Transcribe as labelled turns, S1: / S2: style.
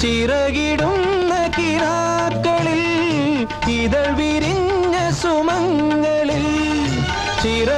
S1: ചിറകിടുന്ന കിനാക്കളിൽ ഇതൾ വിരിഞ്ഞ സുമങ്ങളിൽ ചിറകിടുന്ന